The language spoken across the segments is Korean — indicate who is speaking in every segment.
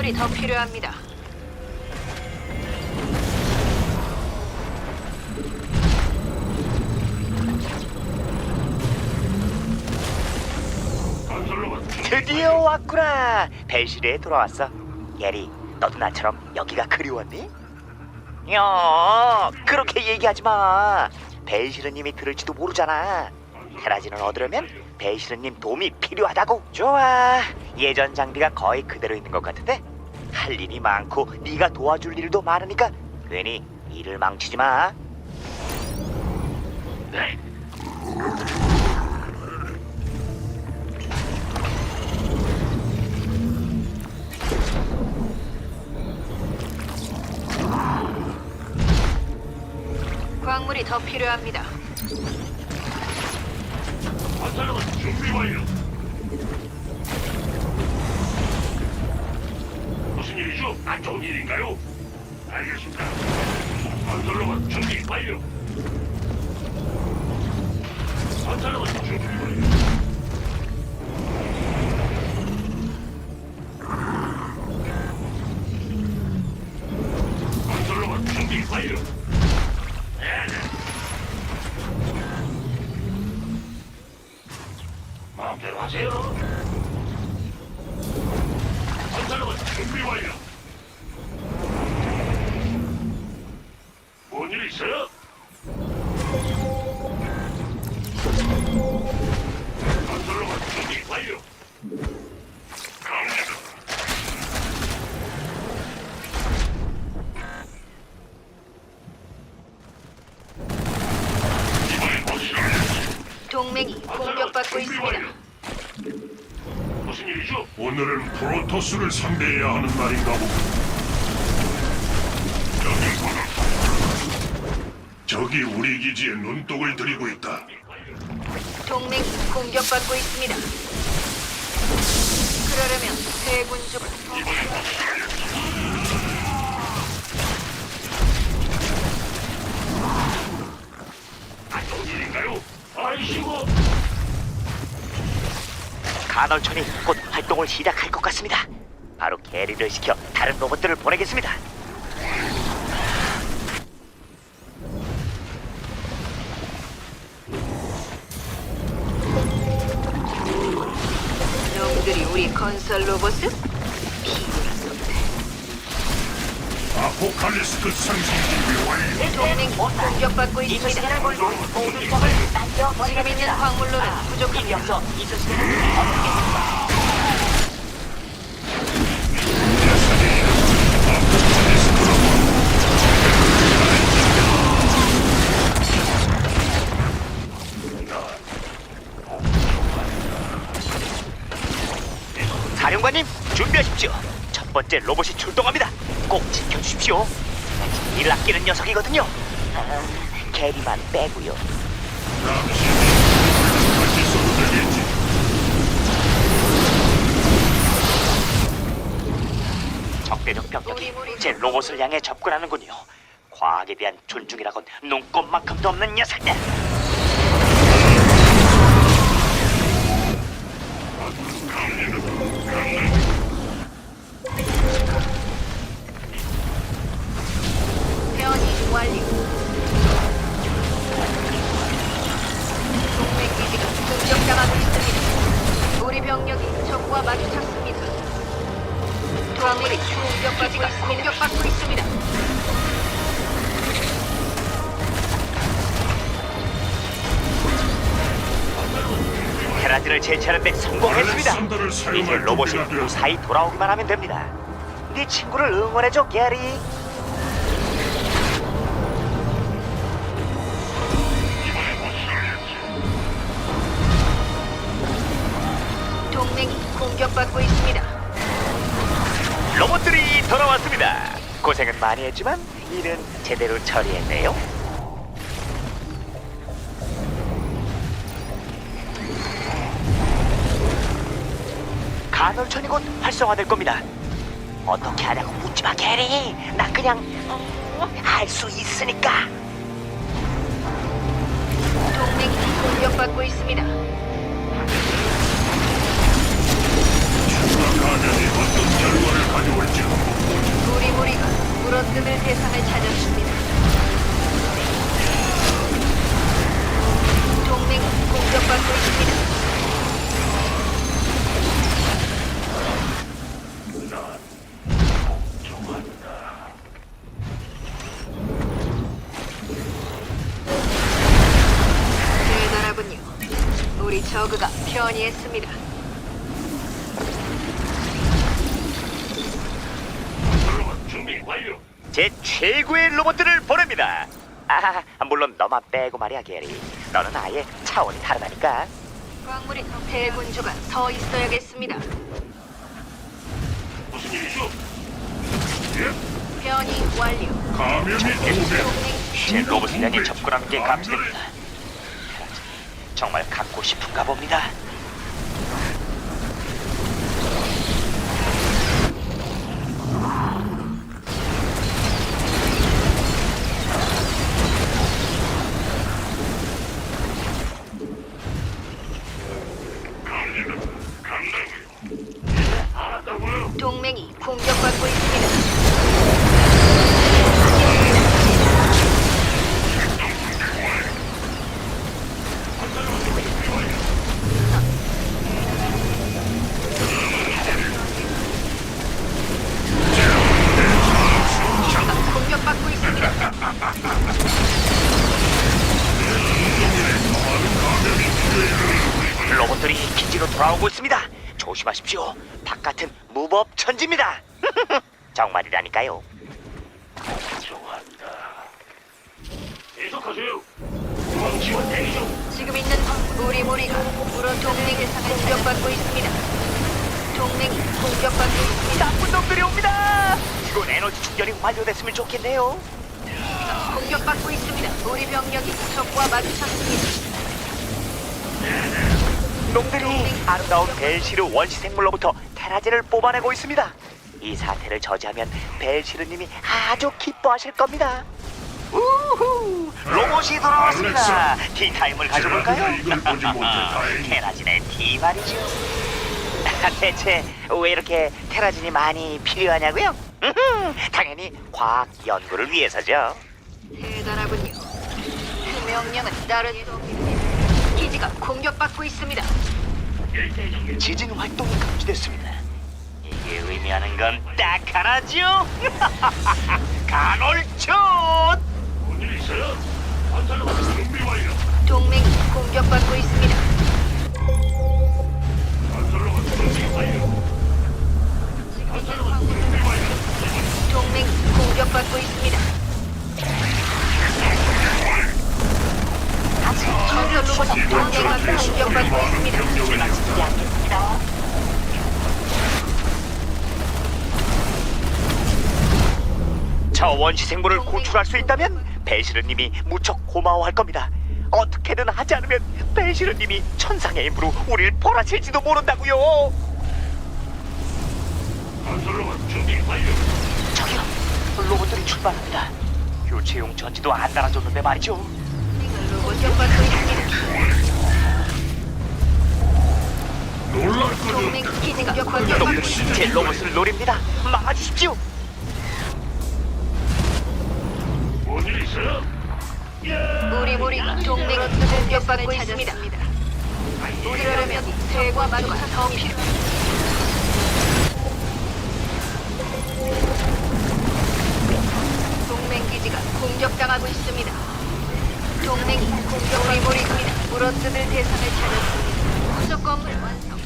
Speaker 1: 광물이 더 필요합니다.
Speaker 2: 드디어 왔구나. 벨시르에 돌아왔어. 예리, 너도 나처럼 여기가 그리웠니? 야, 그렇게 얘기하지 마. 벨시르님이 들을지도 모르잖아. 테라진을 얻으려면 벨시르님 도움이 필요하다고. 좋아. 예전 장비가 거의 그대로 있는 것 같은데 할 일이 많고 네가 도와줄 일도 많으니까 괜히 일을 망치지 마.
Speaker 3: 네.
Speaker 1: 광물이 더 필요합니다.
Speaker 3: 건설로봇 준비 완료. 무슨 일이죠? 안 좋은 일인가요? 알겠습니다. 건설로봇 준비 완료. 건설로봇 준비 완료.
Speaker 1: 동맹이 공격받고 있습니다.
Speaker 3: 무슨 일이죠? 오늘은 프로토스를 상대해야 하는 날인가 보군. 여기 보라. 적이 우리 기지에 눈독을 들이고 있다.
Speaker 1: 동맹이 공격받고 있습니다. 그러려면 대군주가
Speaker 3: 안
Speaker 2: 간헐천이 곧 활동을 시작할 것 같습니다. 바로 게리를 시켜 다른 로봇들을 보내겠습니다.
Speaker 1: 놈들이 우리 건설 로봇을
Speaker 3: 포칼리스크 상승 완료.
Speaker 1: 동맹이 공격받고 있습니다. 지금 있는 광물로는 부족합니다.
Speaker 2: 사령관님 준비하십시오. 첫 번째 로봇이 출동합니다. 꼭 지켜주십시오. 일 아끼는 녀석이거든요. 아, 게리만 빼고요. 적대적 병력이 제 로봇을 향해 접근하는군요. 과학에 대한 존중이라곤 눈꼽만큼도 없는 녀석들.
Speaker 1: 공격당하고 있습니다. 우리 병력이 적과 마주쳤습니다. 동맹이 공격받고 있습니다. 공격받고 있습니다.
Speaker 2: 테라진을 제치하는 데 성공했습니다.
Speaker 3: 알렉산더를
Speaker 2: 이제 로봇이. 무사히 돌아오기만 하면 됩니다. 네 친구를 응원해줘, 게리. 로봇들이 돌아왔습니다. 고생은 많이 했지만 일은 제대로 처리했네요. 간헐천이 곧 활성화될 겁니다. 어떻게 하냐고 묻지 마, 게리. 나 그냥 할 수 있으니까.
Speaker 1: 동맹이 공격받고 있습니다.
Speaker 3: 우리 무리가 물어뜯을 세상을
Speaker 1: 찾았습니다. 동맹 공격받고
Speaker 3: 있습니다. 네,
Speaker 2: 대단하군요. 우리 저그가 편히 했습니다. 아, 물론 너만 빼고 말이야, 게리. 너는 아예 차원이 다르다니까.
Speaker 1: 광물이 대군주가 서 있어야겠습니다.
Speaker 3: 무슨 일이죠? 예?
Speaker 1: 변이 완료.
Speaker 3: 감염이 오면
Speaker 2: 제 로봇을 향해 접근하는 게 감지됩니다. 정말 갖고 싶은가 봅니다. 오고 있습니다. 조심하십시오. 바깥은 무법 천지입니다. 정말이라니까요.
Speaker 3: 좋았다. 계속하세요. 우방 지원 대기 중.
Speaker 1: 지금 있는 우리 무리가 우리 동맹 대상을 공격받고 있습니다. 동맹이 공격받고 있습니다.
Speaker 2: 나쁜 놈들이 옵니다. 이건 에너지 충전이 완료됐으면 좋겠네요.
Speaker 1: 공격받고 있습니다. 우리 병력이 적과 마주쳤습니다.
Speaker 2: 아름다운 벨시르 원시 생물로부터 테라진을 뽑아내고 있습니다. 이 사태를 저지하면 벨시르님이 아주 기뻐하실 겁니다. 우후! 로봇이 돌아왔습니다. 티타임을 가져볼까요? 테라진의 티 말이죠. 대체 왜 이렇게 테라진이 많이 필요하냐고요? 음흠, 당연히 과학 연구를 위해서죠.
Speaker 1: 대단하군요. 그 명령은 없습니다. 기지가 공격받고 있습니다.
Speaker 2: 지진 활동이 감지됐습니다. 이게 의미하는 건 딱 하나죠. 간헐 원시 생물을 구출할 수 있다면 배시르님이 무척 고마워할 겁니다. 어떻게든 하지 않으면 배시르님이 천상의 힘으로 우리를 몰아칠지도 모른다고요.
Speaker 3: 건설로봇 준비 완료.
Speaker 2: 저기요, 로봇들이 출발합니다. 교체용 전지도 안 달아줬는데 말이죠.
Speaker 1: 공격받고 있습니다.
Speaker 3: 놀랄 거죠.
Speaker 1: 동맹 기지가 공격받고 있습니다.
Speaker 2: 제 로봇을 노립니다. 막아주십시오.
Speaker 3: 있어요?
Speaker 1: 우리 무리가 동맹 공격받고 있습니다. 우리라면 대과 마주가 더 필요합니다. 동맹 기지가 공격당하고 있습니다. 동맹이 공격 우리 무리가 물어뜯을 대상을 찾았습니다. 수적 건물 완성.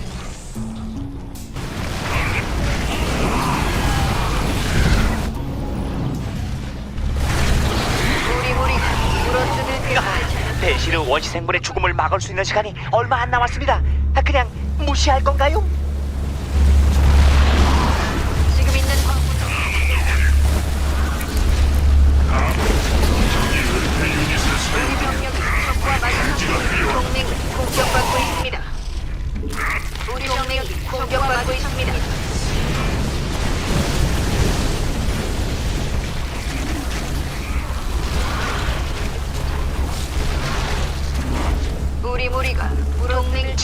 Speaker 2: 배시르 원시 생물의 죽음을 막을 수 있는 시간이 얼마 안 남았습니다. 아, 그냥 무시할 건가요?
Speaker 1: 지금 있는 병력이 공격받고 있습니다. 우리 동맹이 공격받고 있습니다.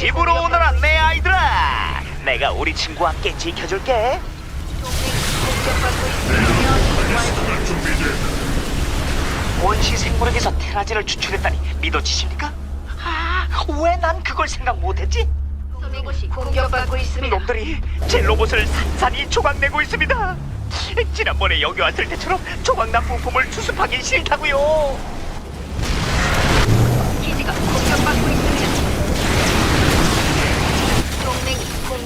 Speaker 2: 집으로 오너라 내 아이들아. 내가 우리 친구와 함께 지켜줄게. 원시 생물에게서 테라진을 추출했다니 믿어지십니까? 아, 왜 난 그걸 생각 못했지?
Speaker 1: 공격받고 있습니다.
Speaker 2: 놈들이 제 로봇을 산산이 조각내고 있습니다. 지난번에 여기 왔을 때처럼 조각난 부품을 수습하기 싫다고요.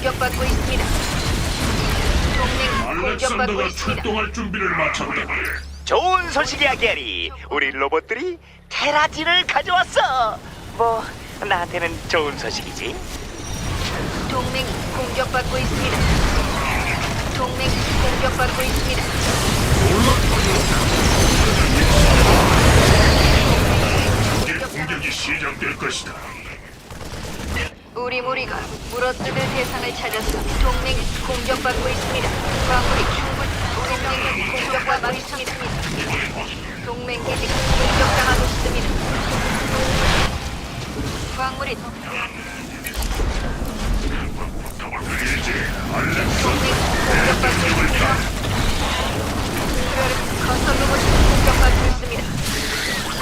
Speaker 1: 공격받고 있습니다. 동맹이 공격받고
Speaker 3: 알렉산더가
Speaker 1: 있습니다.
Speaker 3: 출동할 준비를 마쳤다.
Speaker 2: 좋은 소식이야 게리 우리 로봇들이 테라진을 가져왔어 뭐 나한테는 좋은 소식이지
Speaker 1: 동맹이 공격받고 있습니다. 동맹이 공격받고 있습니다.
Speaker 3: 이제 공격이 시작될 것이다.
Speaker 1: 우리 무리가 물어뜯을 대상을 찾았습니다. 동맹이 공격받고 있습니다. 광물이 충분. 동맹이 공격받고 있습니다. 동맹 기지가 공격당하고 있습니다. 광물이
Speaker 3: 이제
Speaker 1: 동맹이 공격받고 있습니다. 건설 로봇이 공격받고 있습니다.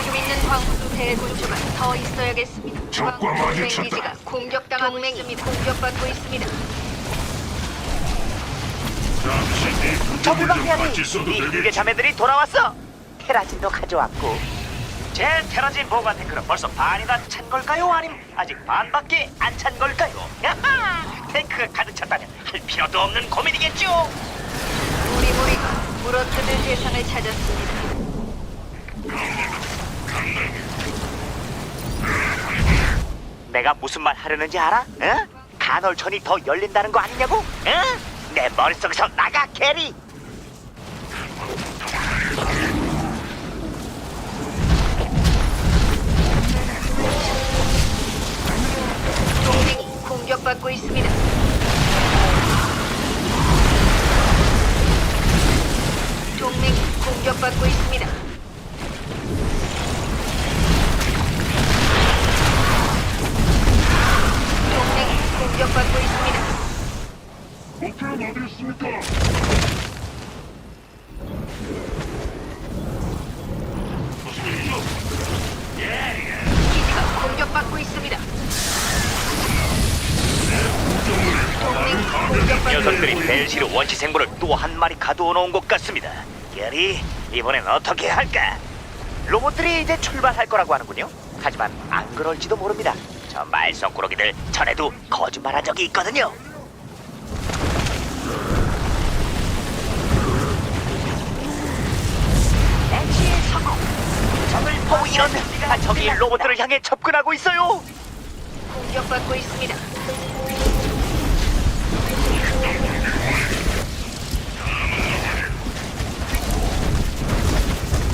Speaker 1: 지금 있는 광물 대군주가 더 있어야겠습니다.
Speaker 3: 적과 마주쳤다.
Speaker 1: 공격당하고 있습니다. 공격받고 있습니다.
Speaker 3: 잠시 네
Speaker 2: 저기
Speaker 3: 부품을 봐좀 같이 써도
Speaker 2: 이
Speaker 3: 되겠지?
Speaker 2: 유괴 자매들이 돌아왔어 테라진도 가져왔고 제 테라진 보관 탱크는 벌써 반이 다 찬 걸까요? 아님 아직 반밖에 안 찬 걸까요? 야하! 탱크가 가득 찼다면 할 필요도 없는 고민이겠죠
Speaker 1: 우리 무리가 물어뜯을 대상을 찾았습니다.
Speaker 2: 내가 무슨 말 하려는지 알아? 응? 간헐천이 더 열린다는 거 아니냐고? 응? 내 머릿속에서 나가 게리
Speaker 1: 동맹이 공격받고 있습니다. 동맹이 공격받고 있습니다. 공격받고 있습니다.
Speaker 3: 목표는 어디 있습니까? 무슨 일이죠?
Speaker 1: 기지가 공격받고 있습니다. 동맹이 공격받고
Speaker 2: 녀석들이
Speaker 1: 있습니다.
Speaker 2: 벨시르 원시 생물을 또 한 마리 가두어 놓은 것 같습니다. 게리, 이번엔 어떻게 할까? 로봇들이 이제 출발할 거라고 하는군요. 하지만 안 그럴지도 모릅니다. 저 말썽꾸러기들 전에도 거짓말한 적이 있거든요. 엑시의 성공. 적을 보고 이런 아, 적이 로봇들을 향해 접근하고 있어요.
Speaker 1: 공격받고 있습니다.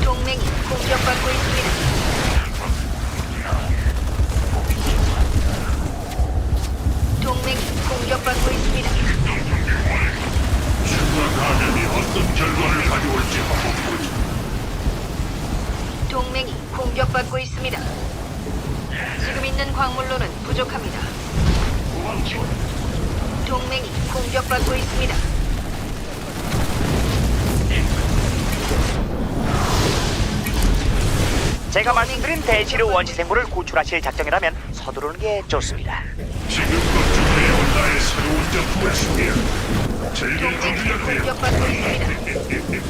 Speaker 1: 동맹이 공격받고 있습니다. 동맹이 공격받고 있습니다.
Speaker 3: 추가 감염이 어떤 결과를 가져올지 한번 보자.
Speaker 1: 동맹이 공격받고 있습니다. 지금 있는 광물로는 부족합니다.
Speaker 3: 후방 지원.
Speaker 1: 동맹이 공격받고 있습니다.
Speaker 2: 제가 말씀드린 대시르 원시 생물을 구출하실 작정이라면 서두르는 게 좋습니다.
Speaker 3: 준비해온 나의 새로운 작품을 소개해. 즐길 준비가.
Speaker 1: 공격받고 있습니다.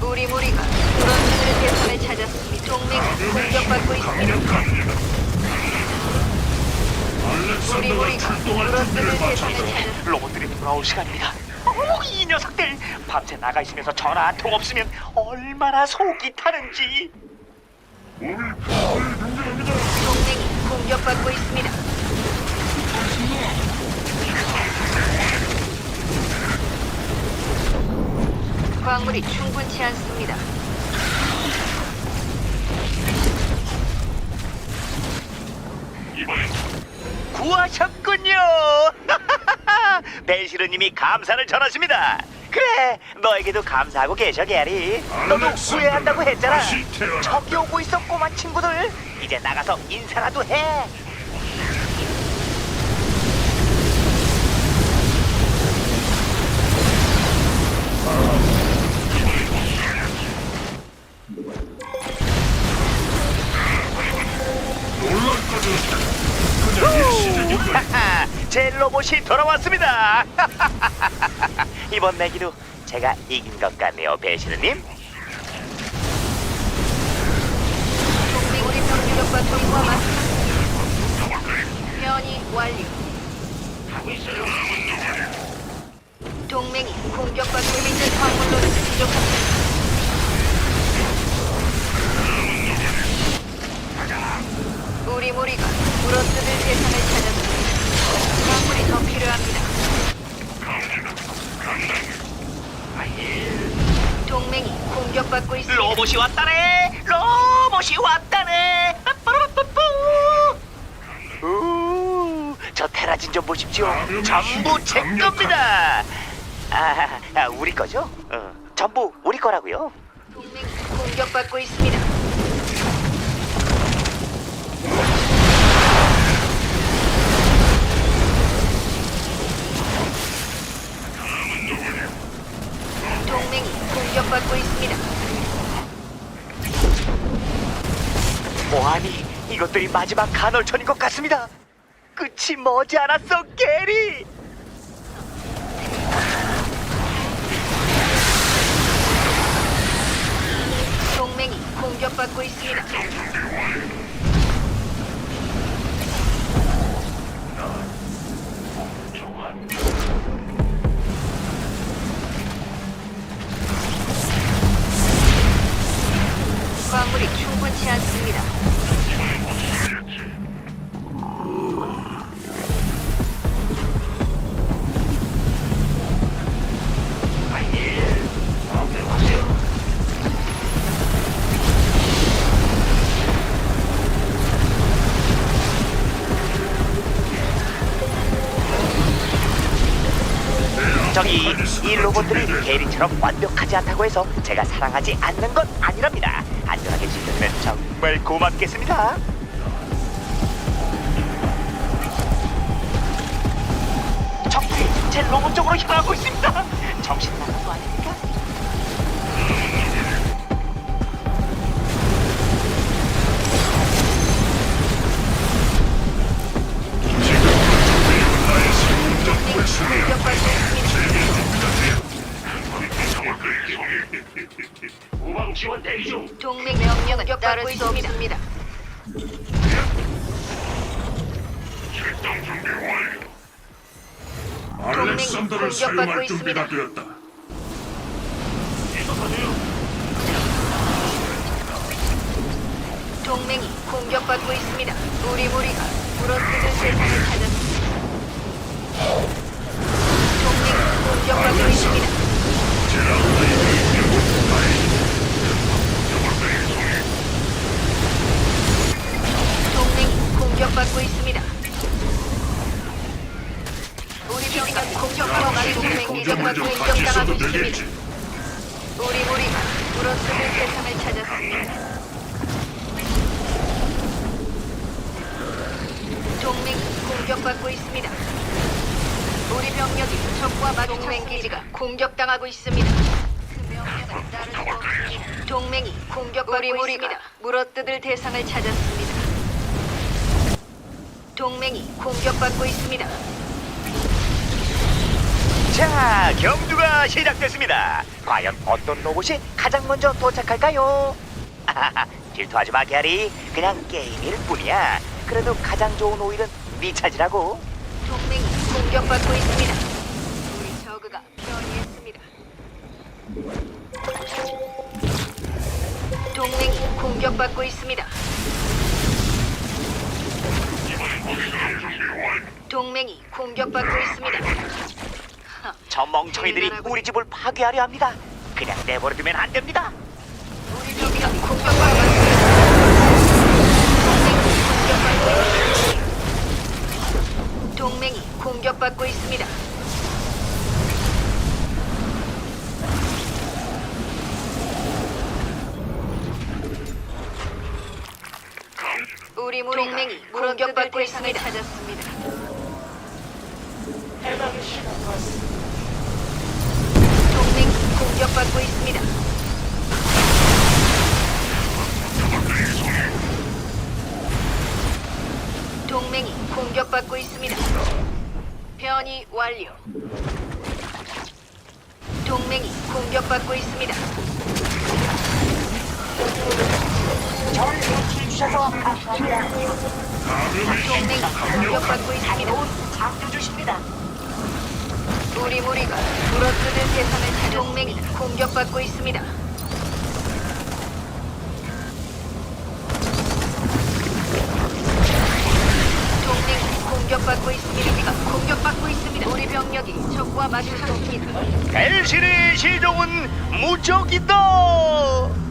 Speaker 1: 우리 무리가 물어뜯을 대상을 찾았습니다. 동맹이 공격받고 있습니다. 우리 무리가 대상을
Speaker 3: 마쳤다.
Speaker 1: 찾았습니다.
Speaker 2: 로봇들이 돌아올 시간입니다. 밤새 나가 있으면서 전화 한 통 없으면 얼마나 속이 타는지.
Speaker 3: 등장합니다.
Speaker 1: 동맹이 공격받고 있습니다. 광물이 충분치 않습니다.
Speaker 3: 이번엔
Speaker 2: 구하셨군요. 벨시르님이 감사를 전하십니다. 그래, 너에게도 감사하고 계셔, 게리. 너도
Speaker 3: 알렉산더가
Speaker 2: 후회한다고 했잖아.
Speaker 3: 다시.
Speaker 2: 저기 오고 있어, 꼬마 친구들. 이제 나가서 인사라도 해. 돌아왔습니다. 이번 내기도 제가 이긴 것 같네요,
Speaker 1: 맞 변이 완료. 동맹이 공격받고 있는 광물로는 부족합니다.
Speaker 2: 로봇이 왔다네. 로봇이 왔다네. 빠빠라빠빠. 우, 저 테라진 좀 보십시오. 전부 제 겁니다. 아, 아, 우리 거죠? 어, 전부 우리 거라고요.
Speaker 1: 동맹이 공격받고 있습니다. 동맹이 공격받고 있습니다.
Speaker 2: 뭐하니? 이것들이 마지막 간헐천인 것 같습니다. 끝이 머지않았어, 게리.
Speaker 1: 동맹이 공격받고 있습니다. 광물이 충분치 않습니다.
Speaker 2: 이 로봇들이 게리처럼 완벽하지 않다고 해서 제가 사랑하지 않는 건 아니랍니다. 안전하게 지켜주면 정말 고맙겠습니다. 적들이 제 로봇 쪽으로 향하고 있습니다. 정신 나간 거 아닙니까?
Speaker 3: 사용할
Speaker 1: 있습니다.
Speaker 3: 준비가 되었다. 계속하세요.
Speaker 1: 동맹이 공격받고 있습니다. 우리 무리가 물어뜯을 세상을 동맹이 공격받고 있습니다.
Speaker 2: 자, 경주가 시작됐습니다. 과연 어떤 로봇이 가장 먼저 도착할까요? 아하하, 질투하지 마, 게리. 그냥 게임일 뿐이야. 그래도 가장 좋은 오일은 네 차지라고.
Speaker 1: 동맹이 공격받고 있습니다. 우리 저그가 변이했습니다. 동맹이 공격받고 있습니다. 동맹이 공격받고 있습니다.
Speaker 2: 저 멍청이들이 우리 집을 파괴하려 합니다. 그냥 내버려두면 안 됩니다.
Speaker 1: 동맹이 공격받고 있습니다.
Speaker 4: 저를 도와주셔서 감사합니다.
Speaker 3: 감염의
Speaker 1: 동맹이. 공격받고 있습니다.
Speaker 4: 강조 주십니다.
Speaker 1: 우리 무리가 물어뜯은 세상을 찾 동맹이 공격받고 있습니다. 병력이 적과 마주쳤습니다.
Speaker 2: 벨신의 시종은 무적이다.